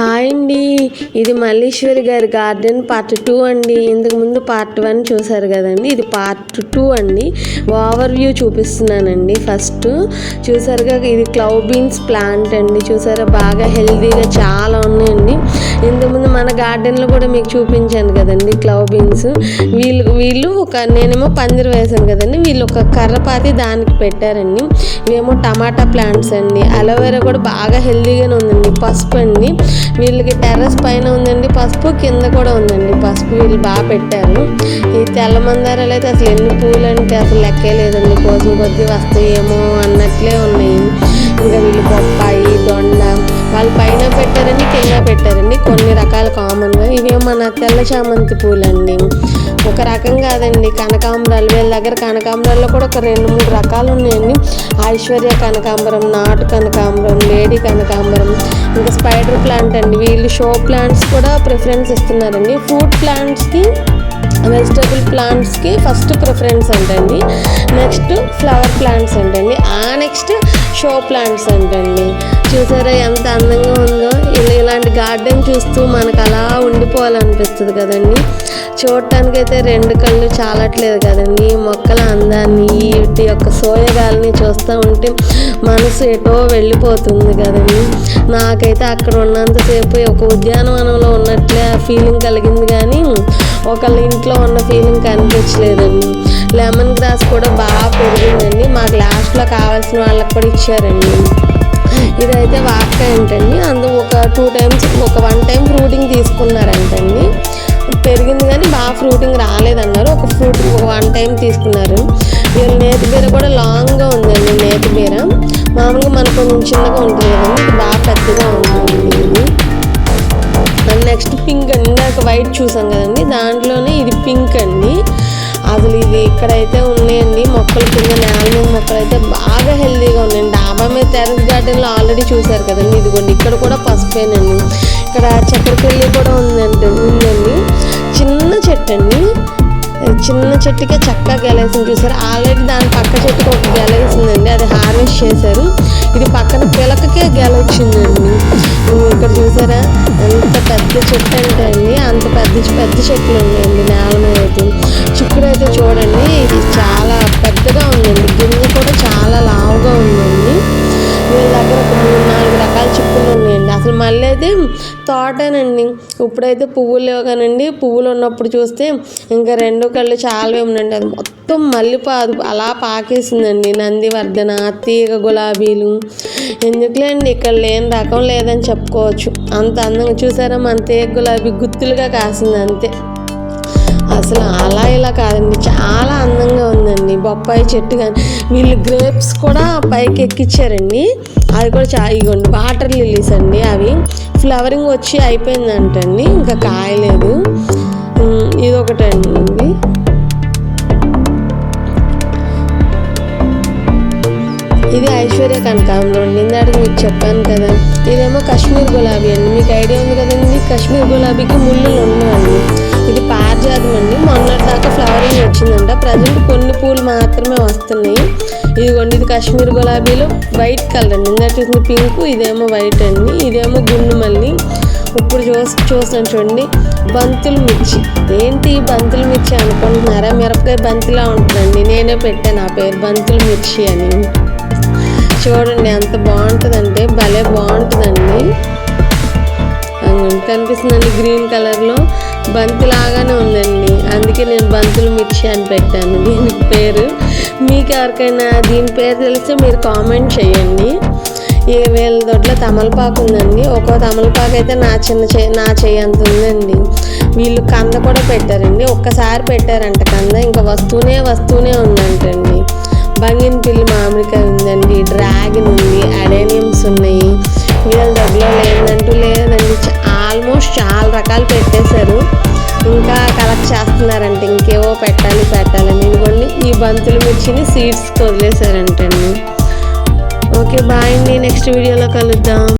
Hi అండి. ఇది మల్లీశ్వరి గారి గార్డెన్ పార్ట్ టూ అండి. ఇంతకుముందు పార్ట్ వన్ చూసారు కదండి. ఇది పార్ట్ టూ అండి. ఓవర్ వ్యూ చూపిస్తున్నానండి. ఫస్ట్ చూసారుగా ఇది క్లౌ బీన్స్ ప్లాంట్ అండి. చూసారా బాగా హెల్తీగా చాలా ఉన్నాయండి. ఇంతకుముందు మన గార్డెన్లో కూడా మీకు చూపించాను కదండి క్లౌ బీన్స్. వీళ్ళు వీళ్ళు ఒక నేనేమో పందిరి వేసాను కదండి. వీళ్ళు ఒక కర్రపాతి దానికి పెట్టారండి. ఇవేమో టమాటా ప్లాంట్స్ అండి. అలోవెరా కూడా బాగా హెల్తీగానే ఉందండి. పసుపు అండి. వీళ్ళకి టెర్రస్ పైన ఉందండి పసుపు కింద కూడా ఉందండి. పసుపు వీళ్ళు బాగా పెట్టారు. ఈ తెల్ల మందారాలు అయితే అసలు ఎన్ని పూలు అంటే అసలు లెక్కే లేదండి. కోసం కొద్దీ వస్తాయేమో అన్నట్లే ఉన్నాయి. ఇంకా వీళ్ళు బొప్పాయి దొండ వాళ్ళు పైన పెట్టారండి కింద పెట్టారండి. కొన్ని రకాల కామన్గా ఇవే మన తెల్ల చామంతి పూలండి. ఒక రకం కాదండి. కనకాంబరాలు. వీళ్ళ దగ్గర కనకాంబరాల్లో కూడా ఒక రెండు మూడు రకాలు ఉన్నాయండి. ఐశ్వర్య కనకాంబరం నాటు కనకాంబరం లేడీ కనకాంబరం ఇంకా స్పైడర్ ప్లాంట్ అండి. వీళ్ళు షో ప్లాంట్స్ కూడా ప్రిఫరెన్స్ ఇస్తున్నారండి. ఫ్రూట్ ప్లాంట్స్కి వెజిటబుల్ ప్లాంట్స్కి ఫస్ట్ ప్రిఫరెన్స్ అంటండి నెక్స్ట్ ఫ్లవర్ ప్లాంట్స్ అంటండి ఆ నెక్స్ట్ షో ప్లాంట్స్ అంటండి చూసారా ఎంత అందంగా ఉందో? ఇలా ఇలాంటి గార్డెన్ చూస్తూ మనకు అలా ఉండిపోవాలనిపిస్తుంది కదండి. చూడటానికైతే రెండు కళ్ళు చాలట్లేదు కదండి. మొక్కల అందాన్ని వీటి యొక్క సోయగాల్ని చూస్తూ ఉంటే మనసు ఎటో వెళ్ళిపోతుంది కదండి. నాకైతే అక్కడ ఉన్నంతసేపు ఒక ఉద్యానవనంలో ఉన్నట్లే ఫీలింగ్ కలిగింది కానీ ఒకళ్ళ ఇంట్లో ఉన్న ఫీలింగ్ కనిపించలేదండి. లెమన్ గ్రాస్ కూడా బాగా పెరిగిందండి. మాకు లాస్ట్లో కావాల్సిన వాళ్ళకి కూడా ఇచ్చారండి. ఇదైతే వాక్క ఏంటండి? అందులో ఒక టూ టైమ్స్ ఒక వన్ టైం ఫ్రూటింగ్ తీసుకున్నారంటండి. పెరిగింది కానీ బాగా ఫ్రూటింగ్ రాలేదన్నారు. ఒక ఫ్రూటింగ్ ఒక వన్ టైం తీసుకున్నారు. వీళ్ళ నేతి బీర కూడా లాంగ్గా ఉందండి నేతి బీర. మామూలుగా మనకు కొంచెం చిన్నగా ఉంటుంది కదండి ఇది బాగా పెద్దగా ఉందండి ఇది. నెక్స్ట్ పింక్ అండి. ఇందాక వైట్ చూసాం కదండి. దాంట్లోనే ఇది పింక్ అండి. అసలు ఇది ఇక్కడైతే ఉన్నాయండి. మొక్కలు కింద నేల మీద మొక్కలు అయితే బాగా హెల్దీగా ఉన్నాయండి. డాబా మీద టెరస్ గార్డెన్లో ఆల్రెడీ చూసారు కదండి. ఇదిగోండి ఇక్కడ కూడా పసుపేనండి ఇక్కడ చక్కెరకెళ్ళి కూడా ఉందండి ఉందండి. చిన్న చెట్టు అండి. చిన్న చెట్టుకే చక్కగా గెలేసింది చూసారు? ఆల్రెడీ దాని పక్క చెట్టుకి ఒక గెలేసిందండి అది హార్వెస్ట్ చేశారు. ఇది పక్కన పిలకకే గెలొచ్చిందండి ఇక్కడ చూసారా? ఎంత పెద్ద చెట్టు అంటే అండి అంత పెద్ద పెద్ద చెట్లు ఉన్నాయండి నేల మీద అయితే చిక్కుడు అయితే చూడండి ఇది చాలా పెద్దగా ఉందండి. గింజ కూడా చాలా లావుగా ఉందండి. వీళ్ళ దగ్గర ఒక మూడు నాలుగు రకాల చిక్కులు ఉన్నాయండి అసలు మళ్ళీ అయితే తోటేనండి. ఇప్పుడైతే పువ్వులు లేవు కానండి. పువ్వులు ఉన్నప్పుడు చూస్తే ఇంకా రెండు కళ్ళు చాలా ఉందండి అది మొత్తం మల్లెపూ అలా పాకేసిందండి. నందివర్ధన తీగ గులాబీలు. ఎందుకులేండి? ఇక్కడ లేని రకం లేదని చెప్పుకోవచ్చు. అంత అందంగా చూసారా? మన తీగ గులాబీ గుత్తులుగా కాసింది అంతే. అసలు అలా ఇలా కాదండి. చాలా బొప్పాయి చెట్టు కానీ వీళ్ళు గ్రేప్స్ కూడా పైకి ఎక్కిచ్చారండి. అది కూడా చా ఇగోండి వాటర్ లిల్లీస్ అండి అవి. ఫ్లవరింగ్ వచ్చి అయిపోయిందంటండి ఇంకా కాయలేదు. ఇది ఒకటండి ఇది ఐశ్వర్య కనకాంబరం అండి. ఇందాక మీకు చెప్పాను కదా. ఇదేమో కాశ్మీర్ గులాబీ అండి. మీకు ఐడియా ఉంది కదండి? కాశ్మీర్ గులాబీకి ముళ్ళు ఉన్నాయండి ఇది పారిజాతం అండి. మొన్నటి దాకా ఫ్లవరింగ్ వచ్చిందంట. ప్రజెంట్ మాత్రమే వస్తున్నాయి. ఇదిగోండి ఇది కాశ్మీర్ గులాబీలు. వైట్ కలర్ అండి. ఇందాక చూసిన పింక్ ఇదేమో వైట్ అండి. ఇదేమో గుండు మల్లి. ఇప్పుడు చూసి చూసాను చూడండి. బంతులు మిర్చి. ఏంటి బంతులు మిర్చి అనుకుంటున్నారా? మిరపకాయ బంతిలా ఉంటుందండి. నేనే పెట్టాను ఆ పేరు బంతులు మిర్చి అని. చూడండి ఎంత బాగుంటుందంటే భలే బాగుంటుందండి. కనిపిస్తుందండి గ్రీన్ కలర్లో. బంతి లాగానే ఉందండి. అందుకే నేను బంతుల మిర్చి అని పెట్టాను. దీని పేరు మీకు ఎవరికైనా దీని పేరు తెలిస్తే మీరు కామెంట్ చేయండి. ఈ వేల దొడ్ల తమలపాకు ఉందండి. ఒక్కో తమలపాకు అయితే నా చిన్న చే నా చేయంత ఉందండి. వీళ్ళు కంద కూడా పెట్టారండి. ఒక్కసారి పెట్టారంట కంద. ఇంకా వస్తూనే వస్తూనే ఉందంటండి. బంగిన పిల్లి మామిడికాయ ఉందండి. డ్రాగన్ ఉంది. అడేనియమ్స్ ఉన్నాయి. వీళ్ళ దగ్గర లేదంటూ లేదండి. ఆల్మోస్ట్ చాలా రకాలు పెట్టేసి చేస్తున్నారంట పెట్టాలి పెట్టాలని ఇదిగోండి. ఈ బంతుల మిర్చిని సీడ్స్ వదిలేశారంటండి. ఓకే బాయ్ అండి. నెక్స్ట్ వీడియోలో కలుద్దాం.